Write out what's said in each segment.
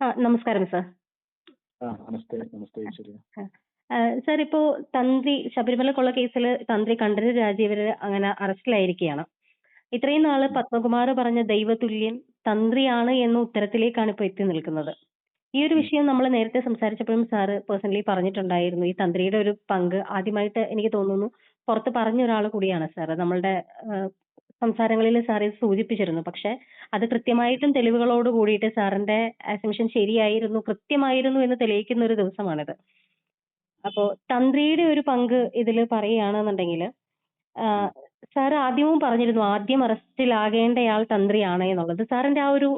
നമസ്കാരം സർ. നമസ്തേ സർ ഇപ്പോ തന്ത്രി ശബരിമല കൊള്ള കേസിൽ തന്ത്രി കണ്ഠര് രാജീവര് അങ്ങനെ അറസ്റ്റിലായിരിക്കുകയാണ് ഇത്രയും നാൾ പത്മകുമാർ പറഞ്ഞ ദൈവതുല്യൻ തന്ത്രിയാണ് എന്ന ഉത്തരത്തിലേക്കാണ് ഇപ്പൊ എത്തി നിൽക്കുന്നത്. ഈ ഒരു വിഷയം നമ്മൾ നേരത്തെ സംസാരിച്ചപ്പോഴും സാറ് പേഴ്സണലി പറഞ്ഞിട്ടുണ്ടായിരുന്നു. ഈ തന്ത്രിയുടെ ഒരു പങ്ക് ആദ്യമായിട്ട് എനിക്ക് തോന്നുന്നു പുറത്ത് പറഞ്ഞ ഒരാൾ കൂടിയാണ് സാർ നമ്മളുടെ സംസാരങ്ങളിൽ സാർ ഇത് സൂചിപ്പിച്ചിരുന്നു. പക്ഷെ അത് കൃത്യമായിട്ടും തെളിവുകളോട് കൂടിയിട്ട് സാറിന്റെ അസംഷൻ ശരിയായിരുന്നു കൃത്യമായിരുന്നു എന്ന് തെളിയിക്കുന്ന ഒരു ദിവസമാണിത്. അപ്പോൾ തന്ത്രിയുടെ ഒരു പങ്ക് ഇതിൽ പറയുകയാണെന്നുണ്ടെങ്കിൽ സാർ ആദ്യവും പറഞ്ഞിരുന്നു ആദ്യം അറസ്റ്റിലാകേണ്ടയാൾ തന്ത്രിയാണ് എന്നുള്ളത്. സാറിന്റെ ആ ഒരു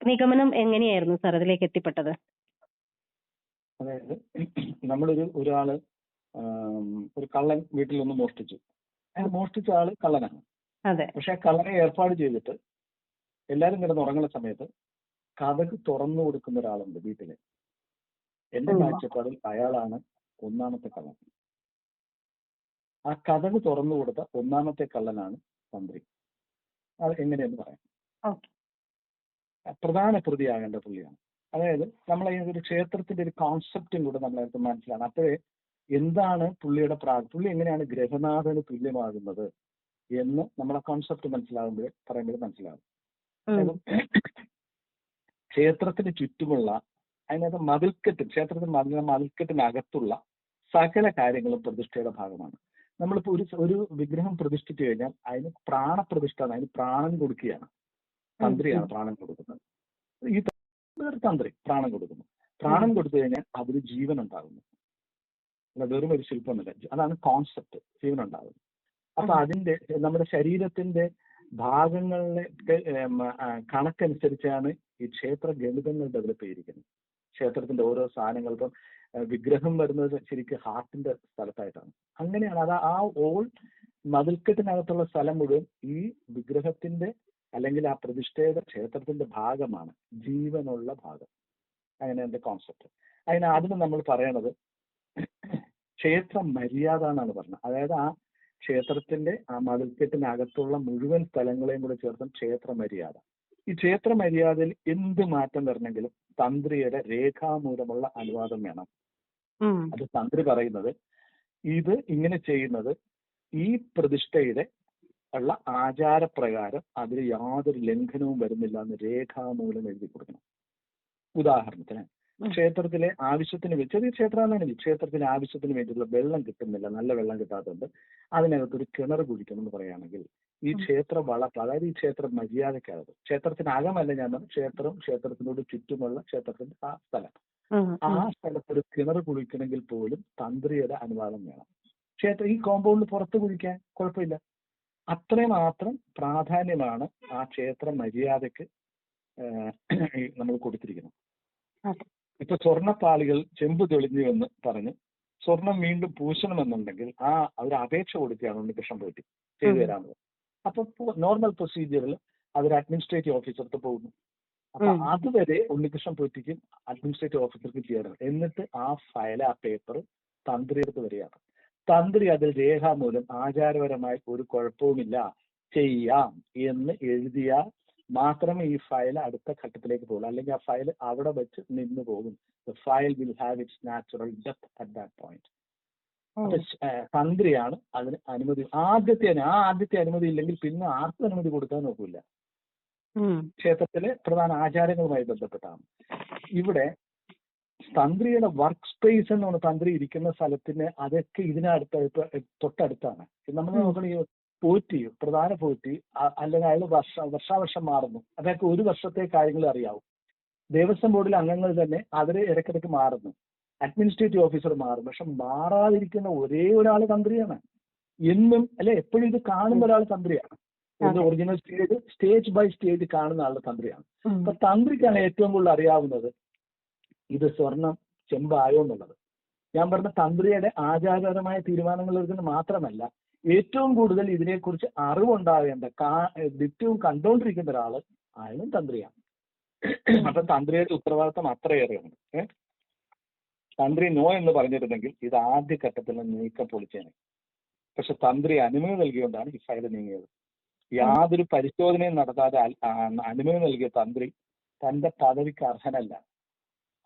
നിഗമനം എങ്ങനെയായിരുന്നു സാർ അതിലേക്ക് എത്തിപ്പെട്ടത്? അതായത് നമ്മളൊരു ഒരാൾ ഒരു കള്ളൻ വീട്ടിൽ ഒന്ന് മോഷ്ടിച്ചു. മോഷ്ടിച്ച ആൾ കള്ളനാണ്. പക്ഷെ ആ കള്ളനെ ഏർപ്പാട് ചെയ്തിട്ട് എല്ലാരും കിടന്ന് ഉറങ്ങുന്ന സമയത്ത് കഥക് തുറന്നു കൊടുക്കുന്ന ഒരാളുണ്ട് വീട്ടിൽ. എന്റെ. കാഴ്ചപ്പാടിൽ അയാളാണ് ഒന്നാമത്തെ കള്ളൻ. ആ കഥക് തുറന്നു കൊടുത്ത ഒന്നാമത്തെ കള്ളനാണ് തന്ത്രി. അത് എങ്ങനെയെന്ന് പറയാം. പ്രധാന പ്രതിയാകേണ്ട പുള്ളിയാണ്. അതായത് നമ്മൾ ഈ ഒരു ക്ഷേത്രത്തിന്റെ ഒരു കോൺസെപ്റ്റും കൂടെ നമ്മളെ മനസ്സിലാണ്. അപ്പോഴേ എന്താണ് പുള്ളിയുടെ പ്രാ പുള്ളി എങ്ങനെയാണ് ഗ്രഹനാഥന് തുല്യമാകുന്നത്? എന്ന് നമ്മളെ കോൺസെപ്റ്റ് മനസ്സിലാകുമ്പോൾ പറയുമ്പോൾ മനസ്സിലാകും ക്ഷേത്രത്തിന് ചുറ്റുമുള്ള അതിനകത്ത് മതിൽക്കെട്ട് ക്ഷേത്രത്തിന് മതിൽ മതിൽക്കെട്ടിനകത്തുള്ള സകല കാര്യങ്ങളും പ്രതിഷ്ഠയുടെ ഭാഗമാണ്. നമ്മളിപ്പോ ഒരു ഒരു വിഗ്രഹം പ്രതിഷ്ഠിച്ചു കഴിഞ്ഞാൽ അതിന് പ്രാണപ്രതിഷ്ഠ അതിന് പ്രാണൻ കൊടുക്കുകയാണ്. തന്ത്രിയാണ് പ്രാണൻ കൊടുക്കുന്നത്. ഈ തന്ത്രി തന്ത്രി പ്രാണൻ കൊടുക്കുന്നു. പ്രാണൻ കൊടുത്തു കഴിഞ്ഞാൽ അതിന് ജീവൻ ഉണ്ടാകുന്നു അല്ല വെറും ഒരു ശില്പമല്ല അതാണ് കോൺസെപ്റ്റ് ജീവൻ ഉണ്ടാകുന്നു അപ്പൊ അതിന്റെ നമ്മുടെ ശരീരത്തിന്റെ ഭാഗങ്ങളിലെ കണക്കനുസരിച്ചാണ് ഈ ക്ഷേത്ര ഗണിതങ്ങൾ ഡെവലപ്പ് ചെയ്തിരിക്കുന്നത്. ക്ഷേത്രത്തിന്റെ ഓരോ സാധനങ്ങൾ ഇപ്പം വിഗ്രഹം വരുന്നത് ശരിക്കും ഹാർട്ടിന്റെ സ്ഥലത്തായിട്ടാണ്. അങ്ങനെയാണ്. അത് ആ ഓൾ മതിൽക്കെട്ടിനകത്തുള്ള സ്ഥലം മുഴുവൻ ഈ വിഗ്രഹത്തിന്റെ അല്ലെങ്കിൽ ആ പ്രതിഷ്ഠയുടെ ക്ഷേത്രത്തിന്റെ ഭാഗമാണ്. ജീവനുള്ള ഭാഗം. അങ്ങനെ എന്റെ കോൺസെപ്റ്റ് അതിന് അതിന് നമ്മൾ പറയണത് ക്ഷേത്രം മര്യാദ എന്നാണ് പറഞ്ഞത്. അതായത് ആ ക്ഷേത്രത്തിന്റെ ആ മതിൽക്കെട്ടിനകത്തുള്ള മുഴുവൻ സ്ഥലങ്ങളെയും കൂടെ ചേർത്ത് ക്ഷേത്ര മര്യാദ ഈ ക്ഷേത്ര മര്യാദയിൽ എന്ത് മാറ്റം വരണമെങ്കിലും തന്ത്രിയുടെ രേഖാമൂലമുള്ള അനുവാദം വേണം. അത് തന്ത്രി പറയുന്നത് ഇത് ഇങ്ങനെ ചെയ്യുന്നത് ഈ പ്രതിഷ്ഠയുടെ ഉള്ള ആചാരപ്രകാരം അതിൽ യാതൊരു ലംഘനവും വരുന്നില്ല എന്ന് രേഖാമൂലം എഴുതി കൊടുക്കണം ഉദാഹരണത്തിന്. ക്ഷേത്രത്തിലെ ആവശ്യത്തിന് ചെറിയ ക്ഷേത്രമാണെങ്കിൽ ക്ഷേത്രത്തിലെ ആവശ്യത്തിന് വേണ്ടിയിട്ടുള്ള വെള്ളം കിട്ടുന്നില്ല. നല്ല വെള്ളം കിട്ടാത്തതുകൊണ്ട് അതിനകത്തൊരു കിണർ കുഴിക്കണം എന്ന് പറയുകയാണെങ്കിൽ ഈ. ക്ഷേത്ര വളപ്പ് അതായത് ഈ ക്ഷേത്രം മര്യാദക്കകത്ത് ക്ഷേത്രത്തിനകമല്ല ഞാൻ പറഞ്ഞു ക്ഷേത്രം ക്ഷേത്രത്തിനോട് ചുറ്റുമുള്ള ക്ഷേത്രത്തിന്റെ ആ സ്ഥലം. ആ സ്ഥലത്ത് ഒരു കിണർ കുഴിക്കണമെങ്കിൽ പോലും തന്ത്രിയുടെ അനുവാദം വേണം. ക്ഷേത്രം ഈ കോമ്പൗണ്ട് പുറത്ത് കുഴിക്കാൻ കുഴപ്പമില്ല. അത്രമാത്രം പ്രാധാന്യമാണ് ആ ക്ഷേത്ര മര്യാദയ്ക്ക് നമ്മൾ കൊടുത്തിരിക്കുന്നത്. അതെ. ഇപ്പൊ സ്വർണപ്പാളികൾ ചെമ്പ് തെളിഞ്ഞു എന്ന് പറഞ്ഞ്. സ്വർണം വീണ്ടും പൂശണമെന്നുണ്ടെങ്കിൽ ആ ഒരു അപേക്ഷ കൊടുക്കുകയാണ് ഉണ്ണികൃഷ്ണൻ പോയിട്ട് ചെയ്തു തരാമത് തരാമെന്ന്. അപ്പൊ നോർമൽ പ്രൊസീജിയറിൽ അവർ അഡ്മിനിസ്ട്രേറ്റീവ് ഓഫീസർക്ക് പോകുന്നു. അപ്പൊ. അതുവരെ ഉണ്ണികൃഷ്ണൻ പൊറ്റിക്കും അഡ്മിനിസ്ട്രേറ്റീവ് ഓഫീസർക്ക് ചെയ്യണം എന്നിട്ട് ആ ഫയൽ ആ പേപ്പർ തന്ത്രിയെടുത്ത് വരികയാണ്. തന്ത്രി അതിൽ രേഖാമൂലം ആചാരപരമായി ഒരു കുഴപ്പവുമില്ല. ചെയ്യാം എന്ന് എഴുതിയാൽ മാത്രമേ ഈ ഫയൽ അടുത്ത ഘട്ടത്തിലേക്ക് പോകുള്ളൂ. അല്ലെങ്കിൽ ആ ഫയൽ അവിടെ വെച്ച് നിന്ന് പോകും. The file will have its natural depth at that point തന്ത്രിയാണ് അതിന് അനുമതി. ആദ്യത്തെ ആ ആദ്യത്തെ അനുമതി ഇല്ലെങ്കിൽ പിന്നെ ആർക്കും അനുമതി കൊടുക്കാൻ നോക്കില്ല. ക്ഷേത്രത്തിലെ പ്രധാന ആചാരങ്ങളുമായി ബന്ധപ്പെട്ടാണ്. ഇവിടെ തന്ത്രിയുടെ വർക്ക് സ്പേസ് എന്ന് പറഞ്ഞ തന്ത്രി ഇരിക്കുന്ന സ്ഥലത്തിന് അതൊക്കെ ഇതിനടുത്ത് തൊട്ടടുത്താണ്. നമ്മൾ. നോക്കണ ഈ പോറ്റി പ്രധാന പോറ്റി അല്ലെങ്കിൽ അയാൾ വർഷ വർഷാവർഷം മാറുന്നു. അതൊക്കെ ഒരു വർഷത്തെ കാര്യങ്ങൾ അറിയാവും. ദേവസ്വം ബോർഡിലെ അംഗങ്ങൾ തന്നെ അവർ ഇടയ്ക്കിടയ്ക്ക് മാറുന്നു. അഡ്മിനിസ്ട്രേറ്റീവ് ഓഫീസർ മാറും പക്ഷെ മാറാതിരിക്കുന്ന ഒരേ ഒരാൾ തന്ത്രിയാണ്. എന്നും അല്ലെ എപ്പോഴും ഇത് കാണുന്ന ഒരാൾ തന്ത്രിയാണ്. ഇത് original stage stage by stage കാണുന്ന ആളുടെ തന്ത്രിയാണ്. അപ്പൊ തന്ത്രിക്കാണ് ഏറ്റവും കൂടുതൽ അറിയാവുന്നത് ഇത് സ്വർണം ചെമ്പായോ എന്നുള്ളത്. ഞാൻ പറഞ്ഞ തന്ത്രിയുടെ ആചാരപരമായ തീരുമാനങ്ങൾ എടുക്കുന്നത് മാത്രമല്ല ഏറ്റവും കൂടുതൽ ഇതിനെക്കുറിച്ച് അറിവുണ്ടാവേണ്ട കാ- നിത്യവും കണ്ടുകൊണ്ടിരിക്കുന്ന ഒരാൾ അയാളും തന്ത്രിയാണ്. അപ്പൊ തന്ത്രിയുടെ ഉത്തരവാദിത്തം അത്രയേറെയാണ്. ഏഹ് തന്ത്രി നോ എന്ന് പറഞ്ഞിരുന്നെങ്കിൽ ഇത് ആദ്യ ഘട്ടത്തിൽ നീക്കം പൊളിച്ചേനെ. പക്ഷെ തന്ത്രി അനുമതി നൽകിയോണ്ടാണ് ഈ ഫയൽ നീങ്ങിയത്. യാതൊരു പരിശോധനയും നടത്താതെ അനുമതി നൽകിയ തന്ത്രി തന്റെ പദവിക്ക് അർഹനല്ല.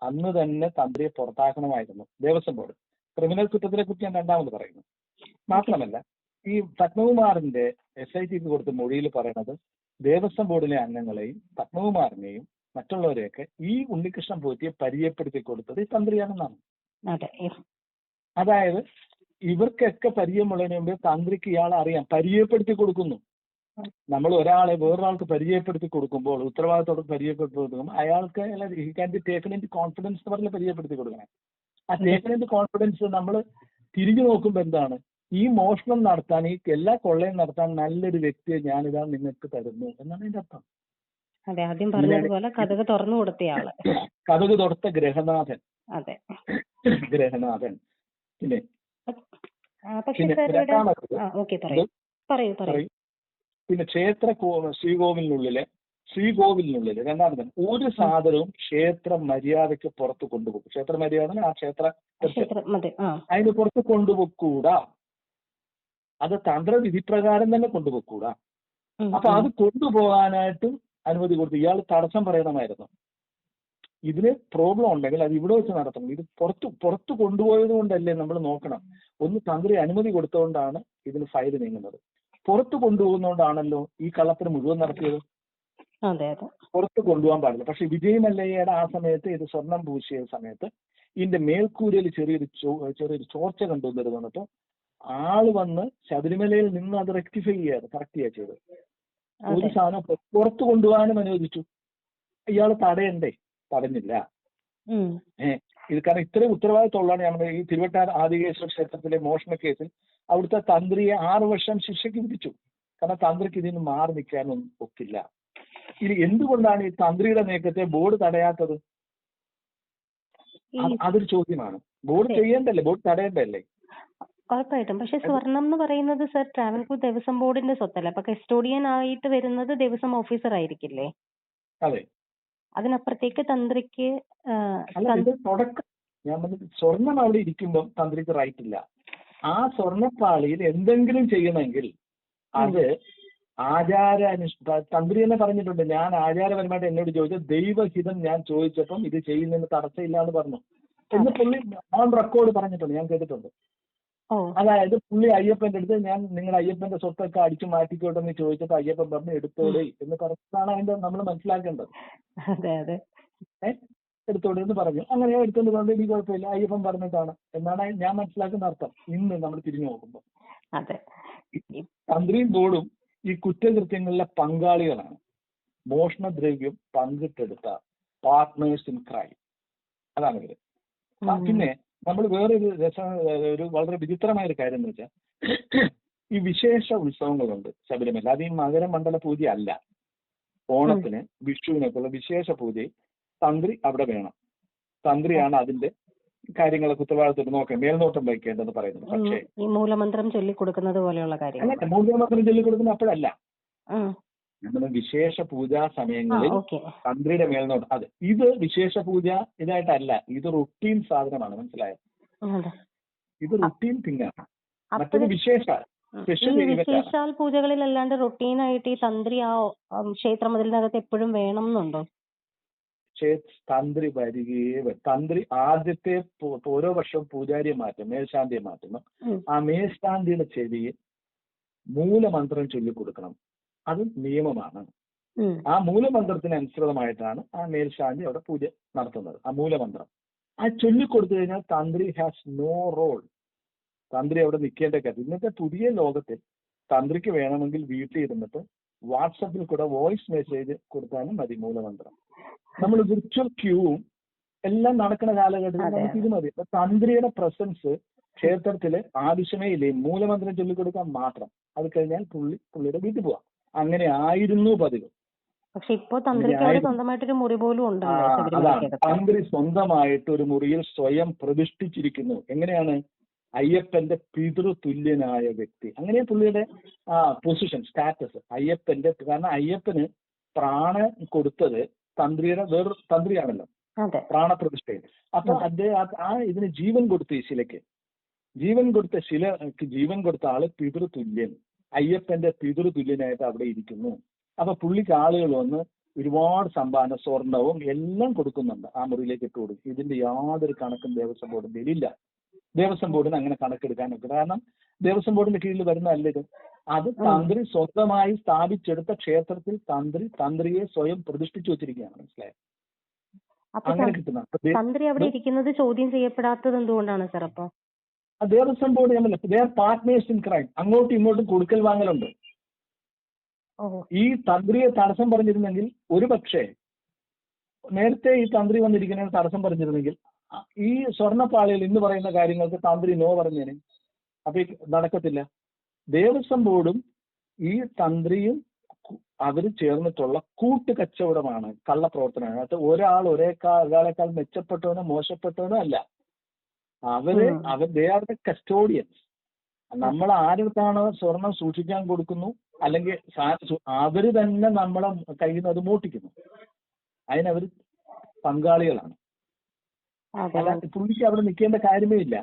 അന്ന് തന്നെ തന്ത്രിയെ പുറത്താക്കണമായിരുന്നു ദേവസ്വം ബോർഡ്. ക്രിമിനൽ കുറ്റത്തിനെ കുറിച്ച് ഞാൻ രണ്ടാമത് പറയുന്നു. മാത്രമല്ല ഈ പത്മകുമാറിന്റെ എസ് ഐ ടിക്ക് കൊടുത്ത മൊഴിയിൽ പറയുന്നത് ദേവസ്വം ബോർഡിലെ അംഗങ്ങളെയും പത്മകുമാറിനെയും മറ്റുള്ളവരെയൊക്കെ ഈ ഉണ്ണികൃഷ്ണൻ പോറ്റിയെ പരിചയപ്പെടുത്തി കൊടുത്തത് ഈ തന്ത്രിയാണെന്നാണ്. അതായത് ഇവർക്കൊക്കെ പരിചയമുള്ളതിന് മുമ്പേ തന്ത്രിക്ക് ഇയാളെ അറിയാം പരിചയപ്പെടുത്തി കൊടുക്കുന്നു. നമ്മൾ ഒരാളെ വേറൊരാൾക്ക് പരിചയപ്പെടുത്തി കൊടുക്കുമ്പോൾ ഉത്തരവാദിത്തോടെ പരിചയപ്പെടുത്തി കൊടുക്കുമ്പോൾ അയാൾക്ക് he can be taken in confidence എന്ന് പറഞ്ഞ് പരിചയപ്പെടുത്തി കൊടുക്കണം. ആ ടേക്കൺ ഇൻ കോൺഫിഡൻസ് നമ്മൾ തിരിഞ്ഞു നോക്കുമ്പോൾ എന്താണ്? ഈ മോഷണം നടത്താൻ ഈ എല്ലാ കൊള്ളയും നടത്താൻ നല്ലൊരു വ്യക്തിയെ ഞാനിതാ നിങ്ങൾക്ക് തരുന്നു എന്നാണ് അതിന്റെ അർത്ഥം. അതെ ആദ്യം പറഞ്ഞതുപോലെ കഥക് തുറന്നു കൊടുത്തയാൾ. കഥക് തുറത്ത ഗ്രഹനാഥൻ. അതെ. ഗ്രഹനാഥൻ. പിന്നെ പിന്നെ ക്ഷേത്ര ശ്രീകോവിലിനുള്ളിലെ ശ്രീകോവിലിനുള്ളിൽ രണ്ടാമത് ഒരു സാധനവും ക്ഷേത്ര മര്യാദയ്ക്ക് പുറത്ത് കൊണ്ടുപോകും. ക്ഷേത്ര മര്യാദ ആ ക്ഷേത്ര അതിന് പുറത്ത് കൊണ്ടുപോക്കൂടാ അത് തന്ത്രവിധി പ്രകാരം തന്നെ കൊണ്ടുപോകൂടാ അപ്പൊ അത് കൊണ്ടുപോകാനായിട്ടും അനുമതി കൊടുത്തു ഇയാൾ തടസ്സം പറയണമായിരുന്നു. ഇതിന് പ്രോബ്ലം ഉണ്ടെങ്കിൽ അത് ഇവിടെ വെച്ച് നടത്തണം. ഇത് പുറത്ത് പുറത്ത് കൊണ്ടുപോയത് കൊണ്ടല്ലേ നമ്മൾ നോക്കണം. ഒന്ന് തന്ത്രി അനുമതി കൊടുത്തുകൊണ്ടാണ് ഇതിന് ഫയൽ നീങ്ങുന്നത്. പുറത്ത് കൊണ്ടുപോകുന്നതുകൊണ്ടാണല്ലോ ഈ കള്ളത്തിന് മുഴുവൻ നടത്തിയത്? പുറത്ത് കൊണ്ടുപോകാൻ പാടില്ല. പക്ഷെ വിജയ് മല്ലയ്യയുടെ ആ സമയത്ത് ഇത് സ്വർണം പൂശിയ സമയത്ത് ഇതിന്റെ മേൽക്കൂരയിൽ ചെറിയൊരു ചെറിയൊരു ചോർച്ച കണ്ടുവന്നിട്ട് വന്നിട്ട് ആൾ വന്ന് ശബരിമലയിൽ നിന്ന് അത് റെക്ടിഫൈ ചെയ്യാറ് കറക്റ്റ് ചെയ്യുക ചെയ്തത്. ഒരു സാധനം പുറത്തു കൊണ്ടുപോകാനും അനുവദിച്ചു. ഇയാൾ തടയണ്ടേ? തടഞ്ഞില്ല. ഏഹ് ഇത് കാരണം ഇത്രയും ഉത്തരവാദിത്തമുള്ളതാണ് ഞാൻ പറഞ്ഞത്. ഈ തിരുവട്ടാർ ആദികേശ്വര ക്ഷേത്രത്തിലെ മോഷണ കേസിൽ അവിടുത്തെ തന്ത്രിയെ ആറു വർഷം ശിക്ഷയ്ക്ക് വിധിച്ചു. കാരണം തന്ത്രിക്ക് ഇതിന് മാറി നിൽക്കാനൊന്നും ഒക്കില്ല. ഇനി എന്തുകൊണ്ടാണ് ഈ തന്ത്രിയുടെ നീക്കത്തെ ബോർഡ് തടയാത്തത്? അതൊരു ചോദ്യമാണ്. ബോർഡ് ചെയ്യേണ്ടല്ലേ? ബോർഡ് തടയേണ്ടല്ലേ ഉറപ്പായിട്ടും. പക്ഷെ സ്വർണം എന്ന് പറയുന്നത് സർ ട്രാവൻകൂർ ദേവസ്വം ബോർഡിന്റെ സ്വത്തല്ലേ. അപ്പൊ കസ്റ്റോഡിയൻ ആയിട്ട് വരുന്നത് ദേവസ്വം ഓഫീസർ ആയിരിക്കില്ലേ? അതെ. അതിനപ്പുറത്തേക്ക് തന്ത്രിക്ക് തുടക്കം. ഞാൻ സ്വർണം അവിടെ ഇരിക്കുമ്പോൾ തന്ത്രിക്ക് റൈറ്റ് ഇല്ല. ആ സ്വർണപ്പാളിയിൽ എന്തെങ്കിലും ചെയ്യണമെങ്കിൽ അത് ആചാരാനുഷ്ഠ തന്ത്രി തന്നെ പറഞ്ഞിട്ടുണ്ട്. ഞാൻ ആചാരപരമായിട്ട് എന്നോട് ചോദിച്ച ദൈവഹിതം ഞാൻ ചോദിച്ചപ്പം ഇത് ചെയ്യുന്നതിന് തടസ്സമില്ല എന്ന് പറഞ്ഞു. എന്ന് പുള്ളി ഓൺ റെക്കോർഡ് പറഞ്ഞിട്ടുണ്ട്. ഞാൻ കേട്ടിട്ടുണ്ട്. അതായത് പുള്ളി അയ്യപ്പന്റെ അടുത്ത് ഞാൻ നിങ്ങൾ അയ്യപ്പന്റെ സ്വത്തൊക്കെ അടിച്ചു മാറ്റിക്കോട്ടെ എന്ന് ചോദിച്ചപ്പോ അയ്യപ്പൻ പറഞ്ഞു എടുത്തോടെ എന്ന് പറഞ്ഞതാണ് അതിന്റെ നമ്മൾ മനസ്സിലാക്കേണ്ടത്. അതെ അതെ. എടുത്തോളൂ എന്ന് പറഞ്ഞു. അങ്ങനെ എടുത്തോണ്ട് പറഞ്ഞു എനിക്ക് കുഴപ്പമില്ല അയ്യപ്പൻ പറഞ്ഞിട്ടാണ്. എന്നാണ് ഞാൻ മനസ്സിലാക്കുന്ന അർത്ഥം. ഇന്ന് നമ്മൾ തിരിഞ്ഞു നോക്കുമ്പോൾ അതെ. തന്ത്രിയും ബോർഡും ഈ കുറ്റകൃത്യങ്ങളിലെ പങ്കാളികളാണ്. മോഷണദ്രവ്യം പങ്കിട്ടെടുത്ത പാർട്ട്നേഴ്സ് ഇൻ ക്രൈം അതാണ് ഇവർ. പിന്നെ നമ്മൾ വേറൊരു രസ ഒരു വളരെ വിചിത്രമായ ഒരു കാര്യം എന്ന് വെച്ചാൽ ഈ വിശേഷ ഉത്സവങ്ങളുണ്ട് ശബരിമല. അത് ഈ മകരമണ്ഡല പൂജ അല്ല. ഓണത്തിന് വിഷുവിനൊക്കെയുള്ള വിശേഷ പൂജ തന്ത്രി അവിടെ വേണം. തന്ത്രിയാണ് അതിന്റെ കാര്യങ്ങളൊക്കെ ഉത്തരവാദിത്തം നോക്കാം മേൽനോട്ടം വഹിക്കേണ്ടതെന്ന് പറയുന്നത്. പക്ഷേ ഈ മൂലമന്ത്രം ചൊല്ലിക്കൊടുക്കുന്നത് പോലെയുള്ള കാര്യങ്ങൾ മൂലമന്ത്രം ചൊല്ലിക്കൊടുക്കുന്ന അപ്പോഴല്ല. ഉം. നമ്മൾ വിശേഷ പൂജാ സമയങ്ങളിൽ തന്ത്രിയുടെ മേൽനോട്ടം. അതെ ഇത് വിശേഷ പൂജ ഇതായിട്ടല്ല. ഇത് റുട്ടീൻ സാധനമാണ്. മനസ്സിലായത് അതെ. ഇത് റുട്ടീൻ തിങ്ങാണ് മറ്റൊരു വിശേഷ. വിശേഷാൽ പൂജകളിൽ അല്ലാണ്ട് റൊട്ടീൻ ആയിട്ട് ഈ തന്ത്രി ആ ക്ഷേത്ര മതിലിനകത്ത് എപ്പോഴും വേണം എന്നുണ്ടോ തന്ത്രി വരികയേ വരും. തന്ത്രി ആദ്യത്തെ ഓരോ വർഷവും പൂജാരിയെ മാറ്റും മേൽശാന്തിയെ മാറ്റുന്നു. ആ മേൽശാന്തിയുടെ ചെവിയിൽ മൂലമന്ത്രം ചൊല്ലിക്കൊടുക്കണം. അത് നിയമമാണ്. ആ മൂലമന്ത്രത്തിന് അനുസൃതമായിട്ടാണ് ആ മേൽശാന്തി അവിടെ പൂജ നടത്തുന്നത്. ആ മൂലമന്ത്രം. ആ ചൊല്ലിക്കൊടുത്തു കഴിഞ്ഞാൽ തന്ത്രി ഹാസ് നോ റോൾ തന്ത്രി അവിടെ നിൽക്കേണ്ട കാര്യം ഇന്നത്തെ പുതിയ ലോകത്തിൽ തന്ത്രിക്ക് വേണമെങ്കിൽ വീട്ടിൽ ഇരുന്നിട്ട് വാട്സപ്പിൽ കൂടെ വോയിസ് മെസ്സേജ് കൊടുത്താലും മതി മൂലമന്ത്രം. നമ്മൾ വിർച്വൽ ക്യൂവും എല്ലാം നടക്കുന്ന കാലഘട്ടത്തിൽ നമുക്ക് ഇത് മതി. തന്ത്രിയുടെ പ്രസൻസ് ക്ഷേത്രത്തിൽ ആവശ്യമേ ഇല്ലേ? മൂലമന്ത്രം ചൊല്ലിക്കൊടുക്കാൻ മാത്രം. അത് കഴിഞ്ഞാൽ പുള്ളി പുള്ളിയുടെ വീട്ടിൽ പോവാം. അങ്ങനെ ആയിരുന്നു പതിവ്. പക്ഷെ ഇപ്പോ തന്ത്രിക്ക് അവിടെ. സ്വന്തമായിട്ടൊരു മുറി പോലും തന്ത്രി സ്വന്തമായിട്ട് ഒരു മുറിയിൽ സ്വയം പ്രതിഷ്ഠിച്ചിരിക്കുന്നു. എങ്ങനെയാണ്? അയ്യപ്പന്റെ പിതൃതുല്യനായ വ്യക്തി. അങ്ങനെ പുള്ളിയുടെ ആ പൊസിഷൻ സ്റ്റാറ്റസ് അയ്യപ്പന്റെ കാരണം അയ്യപ്പന് പ്രാണൻ കൊടുത്തത് തന്ത്രിയുടെ വേറൊരു തന്ത്രിയാണല്ലോ. പ്രാണപ്രതിഷ്ഠയിൽ. അപ്പൊ. അദ്ദേഹം ആ- ആ ഇതിന് ജീവൻ കൊടുത്തു ഈ ശിലയ്ക്ക്. ജീവൻ കൊടുത്ത ശിലക്ക് ജീവൻ കൊടുത്ത ആൾ പിതൃതുല്യൻ. അയ്യപ്പന്റെ പിതൃതുല്യനായിട്ട് അവിടെ ഇരിക്കുന്നു. അപ്പൊ പുള്ളിക്ക് ആളുകൾ വന്ന് ഒരുപാട് സംഭാവന സ്വർണവും എല്ലാം കൊടുക്കുന്നുണ്ട്. ആ മുറിയിലേക്ക് ഇട്ട് കൊടുക്കും. ഇതിന്റെ യാതൊരു കണക്കും ദേവസ്വം ബോർഡിന്റെ ഇല്ല ദേവസ്വം ബോർഡിന് അങ്ങനെ കണക്കെടുക്കാനൊക്കെ കാരണം ദേവസ്വം ബോർഡിന്റെ കീഴിൽ വരുന്നതല്ല ഇത്? അത് തന്ത്രി സ്വന്തമായി സ്ഥാപിച്ചെടുത്ത ക്ഷേത്രത്തിൽ തന്ത്രി തന്ത്രിയെ സ്വയം പ്രതിഷ്ഠിച്ചു വെച്ചിരിക്കുകയാണ്. മനസ്സിലായത് അങ്ങനെ കിട്ടുന്ന തന്ത്രി അവിടെ ഇരിക്കുന്നത് ചോദ്യം ചെയ്യപ്പെടാത്തത് എന്തുകൊണ്ടാണ് സാർ അപ്പൊ? ദേവസ്വം ബോർഡ് ഞാൻ ദേ പാർട്ട്നേഴ്സ് ഇൻ ക്രൈം അങ്ങോട്ടും ഇങ്ങോട്ടും കൊടുക്കൽ വാങ്ങലുണ്ട്. ഓ. ഈ തന്ത്രിയെ തടസ്സം പറഞ്ഞിരുന്നെങ്കിൽ ഒരു പക്ഷേ നേരത്തെ ഈ തന്ത്രി വന്നിരിക്കുന്ന തടസ്സം പറഞ്ഞിരുന്നെങ്കിൽ ഈ സ്വർണപ്പാളിയിൽ ഇന്ന് പറയുന്ന കാര്യങ്ങൾക്ക് തന്ത്രി നോ പറഞ്ഞേനെ. അപ്പൊ നടക്കത്തില്ല. ദേവസ്വം ബോർഡും ഈ തന്ത്രിയും അവർ ചേർന്നിട്ടുള്ള കൂട്ടു കച്ചവടമാണ് കള്ളപ്രവർത്തനമാണ്. അത് ഒരാൾ ഒരേക്കാൾ ഒരാളെക്കാൾ മെച്ചപ്പെട്ടവനോ മോശപ്പെട്ടവനോ അല്ല. അവർ അവ അവർ ദേ ആർ ദ കസ്റ്റോഡിയൻസ് നമ്മൾ ആരടുത്താണോ സ്വർണം സൂക്ഷിക്കാൻ കൊടുക്കുന്നു? അല്ലെങ്കിൽ അവർ തന്നെ നമ്മളെ കയ്യിൽ നിന്ന് അത് മോട്ടിക്കുന്നു അതിനവർ പങ്കാളികളാണ്. അല്ല പുള്ളിക്ക് അവിടെ നിൽക്കേണ്ട കാര്യമേ ഇല്ല.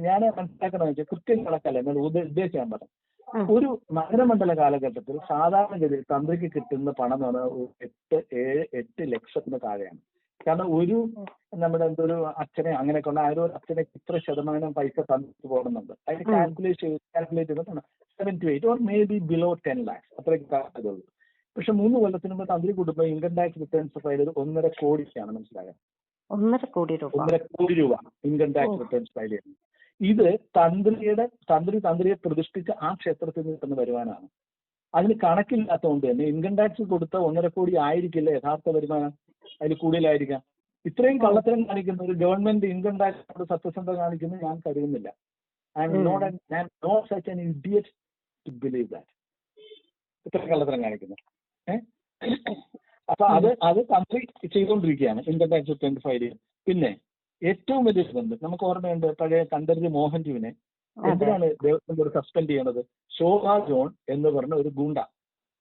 ഞാൻ മനസ്സിലാക്കണമെന്ന് വെച്ചാൽ കൃത്യം കണക്കല്ല എന്നാൽ ഉദ്ദ- ഉദ്ദേശിക്കാൻ പറഞ്ഞു ഉം. ഒരു നഗരമണ്ഡല കാലഘട്ടത്തിൽ സാധാരണഗതിയിൽ തന്ത്രിക്ക് കിട്ടുന്ന പണം എന്ന് പറഞ്ഞാൽ എട്ട് ഏഴ് എട്ട് ലക്ഷത്തിന് താഴെയാണ്. കാരണം ഒരു നമ്മുടെ എന്തോ ഒരു അച്ഛനെ അങ്ങനെയൊക്കെ ഉണ്ട്. ആ ഒരു അച്ഛനെ ഇത്ര ശതമാനം പൈസ തന്നിട്ട് പോകുന്നുണ്ട് അതിന്. കാൽക്കുലേറ്റ് ചെയ്ത് കാൽക്കുലേറ്റ് ചെയ്തിട്ടുണ്ട് seven to eight or may be below ten lakhs അത്രയ്ക്ക് സാധ്യതയുള്ളൂ പക്ഷെ മൂന്ന് കൊല്ലത്തിന് മുമ്പ് തന്ത്രി കുടുംബം ഇൻകം ടാക്സ് റിട്ടേൺസ് ഫയൽ ചെയ്ത് ഒന്നര കോടിക്കാണ് മനസ്സിലായത് ഒന്നര കോടി രൂപ. ഒന്നര കോടി രൂപ ഇൻകം ടാക്സ് റിട്ടേൺസ് ഫയൽ ചെയ്യുന്നത് ഇത് തന്ത്രിയുടെ തന്ത്രി തന്ത്രിയെ പ്രതിഷ്ഠിച്ച ആ ക്ഷേത്രത്തിൽ നിന്ന് വരുവാനാണ് അതിന് കണക്കില്ലാത്തതുകൊണ്ട് തന്നെ ഇൻകം ടാക്സ് കൊടുത്ത ഒന്നര കോടി ആയിരിക്കില്ല യഥാർത്ഥ വരുമാനം. അതിൽ കൂടുതലായിരിക്കാം. ഇത്രയും കള്ളത്തരം കാണിക്കുന്ന ഒരു ഗവൺമെന്റ് ഇൻകം ടാക്സ് സത്യസന്ധത കാണിക്കുന്ന ഞാൻ കരുതുന്നില്ല. I'm um. Not I'm not such an idiot to believe that ഇത്രയും കള്ളത്തരം കാണിക്കുന്നു. അപ്പൊ അത് അത് തന്ത്രി ചെയ്തുകൊണ്ടിരിക്കുകയാണ്. ഇൻകം ടാക്സ് റിട്ടേൺ ഫയൽ ചെയ്യും പിന്നെ ഏറ്റവും വലിയ ഇതുണ്ട് നമുക്ക് ഓർമ്മയുണ്ട് പഴയ കണ്ടരുത് മോഹൻജുവിനെ. എന്തിനാണ് ദേവസ്വം ബോർഡ് സസ്പെൻഡ് ചെയ്യണത്? ശോഭ ജോൺ എന്ന് പറഞ്ഞ ഒരു ഗുണ്ട.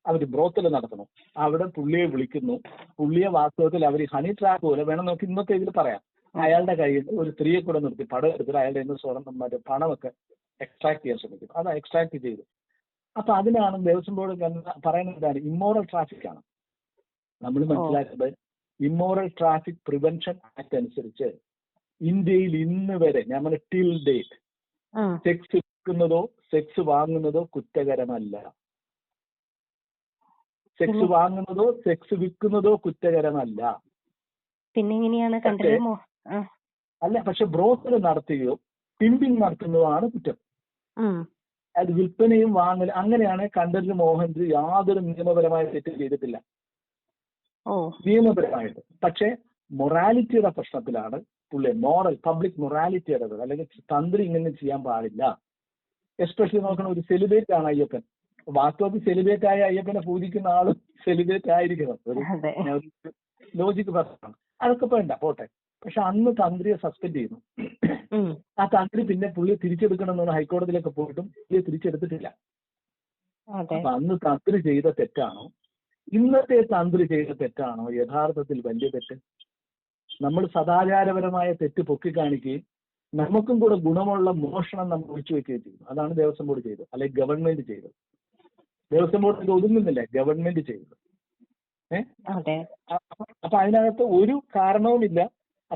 അവർ ബ്രോത്തൽ നടത്തുന്നു. അവിടെ പുള്ളിയെ വിളിക്കുന്നു. പുള്ളിയെ വാസ്തവത്തിൽ അവർ ഹണി ട്രാപ്പ് പോലെ വേണം നമുക്ക് ഇന്നത്തെ ഇതിൽ പറയാം. അയാളുടെ കയ്യിൽ ഒരു സ്ത്രീയെ കൂടെ നിർത്തി പടം എടുത്തിട്ട് അയാളുടെ ഇന്ന് സ്വർണം മറ്റേ പണമൊക്കെ എക്സ്ട്രാക്ട് ചെയ്യാൻ ശ്രമിക്കും അത് എക്സ്ട്രാക്ട് ചെയ്തു. അപ്പൊ അതിനാണ് ദേവസ്വം ബോർഡ് പറയുന്നത് എന്താണ്? ഇമ്മോറൽ ട്രാഫിക് ആണ്. നമ്മൾ മനസ്സിലാക്കുന്നത് ഇമ്മോറൽ ട്രാഫിക് പ്രിവെൻഷൻ ആക്ട് അനുസരിച്ച് ഇന്ത്യയിൽ ഇന്ന് വരെ നമ്മൾ ടിൽ ഡേറ്റ് സെക്സ് വിൽക്കുന്നതോ സെക്സ് വാങ്ങുന്നതോ കുറ്റകരമല്ല. സെക്സ് വാങ്ങുന്നതോ സെക്സ് വിൽക്കുന്നതോ കുറ്റകരമല്ല. പിന്നെ എങ്ങനെയാണ് അല്ല പക്ഷെ ബ്രോക്കർ നടത്തുകയോ പിമ്പിങ് നടത്തുന്നതോ ആണ് കുറ്റം. അത് വിൽപ്പനയും വാങ്ങൽ അങ്ങനെയാണ് കണ്ടറിൽ മോഹൻജി യാതൊരു നിയമപരമായ തെറ്റ് ചെയ്തിട്ടില്ല. നിയമപരമായിട്ട്. പക്ഷെ മൊറാലിറ്റിയുടെ പ്രശ്നത്തിലാണ് പുള്ളി മോറൽ പബ്ലിക് മൊറാലിറ്റിയുടെ അല്ലെങ്കിൽ തന്ത്രി ഇങ്ങനെ ചെയ്യാൻ പാടില്ല. എസ്പെഷ്യലി നോക്കണം ഒരു സെലിബ്രേറ്റ് ആണ് അയ്യപ്പൻ. വാസ്തവത്തിൽ സെലിബ്രേറ്റ് ആയ അയ്യപ്പനെ പൂജിക്കുന്ന ആളും സെലിബ്രേറ്റ് ആയിരിക്കണം ലോജിക്ക് പ്രശ്നമാണ് അതൊക്കെ വേണ്ട പോട്ടെ. പക്ഷെ അന്ന് തന്ത്രിയെ സസ്പെൻഡ് ചെയ്യുന്നു. ആ തന്ത്രി പിന്നെ പുള്ളിയെ തിരിച്ചെടുക്കണം എന്നാണ് ഹൈക്കോടതിയിലൊക്കെ പോയിട്ടും പുള്ളിയെ തിരിച്ചെടുത്തിട്ടില്ല. അപ്പൊ അന്ന് തന്ത്രി ചെയ്ത തെറ്റാണോ? ഇന്നത്തെ തന്ത്രി ചെയ്ത തെറ്റാണോ? യഥാർത്ഥത്തിൽ വലിയ തെറ്റ്? നമ്മൾ സദാചാരപരമായ തെറ്റ് പൊക്കി കാണിക്കുകയും നമുക്കും കൂടെ ഗുണമുള്ള മോഷണം നമ്മൾ ഒഴിച്ചു വെക്കുകയും ചെയ്തു. അതാണ് ദേവസ്വം ബോർഡ് ചെയ്തത് അല്ലെങ്കിൽ ഗവൺമെന്റ് ചെയ്തത്. ദേവസ്വം ബോർഡ് ഇത് ഒതുങ്ങുന്നില്ല ഗവൺമെന്റ് ചെയ്യുന്നത് ഏഹ് അപ്പൊ- അതിനകത്ത് ഒരു കാരണവുമില്ല.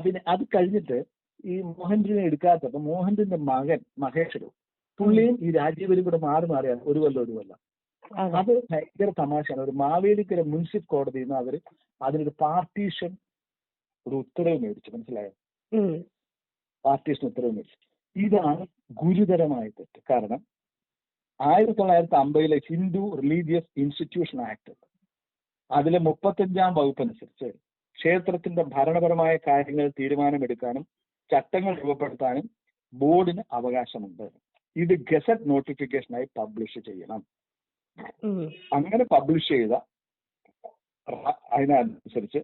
പിന്നെ അത് കഴിഞ്ഞിട്ട് ഈ മോഹൻജിനെ എടുക്കാത്തപ്പോ മോഹൻജിന്റെ മകൻ മഹേഷ് പുള്ളിയും ഈ രാജീവരും കൂടെ മാറി മാറിയാണ് ഒരു കൊല്ലം ഒരു കൊല്ലം. അത്. ഭയങ്കര തമാശയാണ്. ഒരു മാവേലിക്കര മുൻസിഫ് കോടതിയിൽ നിന്ന് അവർ അതിനൊരു പാർട്ടീഷൻ ഒരു ഉത്തരവ് മേടിച്ചു. മനസ്സിലായോ. പാർട്ടീഷൻ ഉത്തരവ് മേടിച്ചു. ഇതാണ് ഗുരുതരമായ തെറ്റ്. കാരണം ആയിരത്തി തൊള്ളായിരത്തി അമ്പതിലെ ഹിന്ദു റിലീജിയസ് ഇൻസ്റ്റിറ്റ്യൂഷൻ ആക്ട് അതിലെ മുപ്പത്തഞ്ചാം വകുപ്പ് അനുസരിച്ച് ക്ഷേത്രത്തിന്റെ ഭരണപരമായ കാര്യങ്ങൾ തീരുമാനമെടുക്കാനും ചട്ടങ്ങൾ രൂപപ്പെടുത്താനും ബോർഡിന് അവകാശമുണ്ട്. ഇത് ഗസറ്റ് നോട്ടിഫിക്കേഷനായി പബ്ലിഷ് ചെയ്യണം. അങ്ങനെ പബ്ലിഷ് ചെയ്ത അതിനനുസരിച്ച്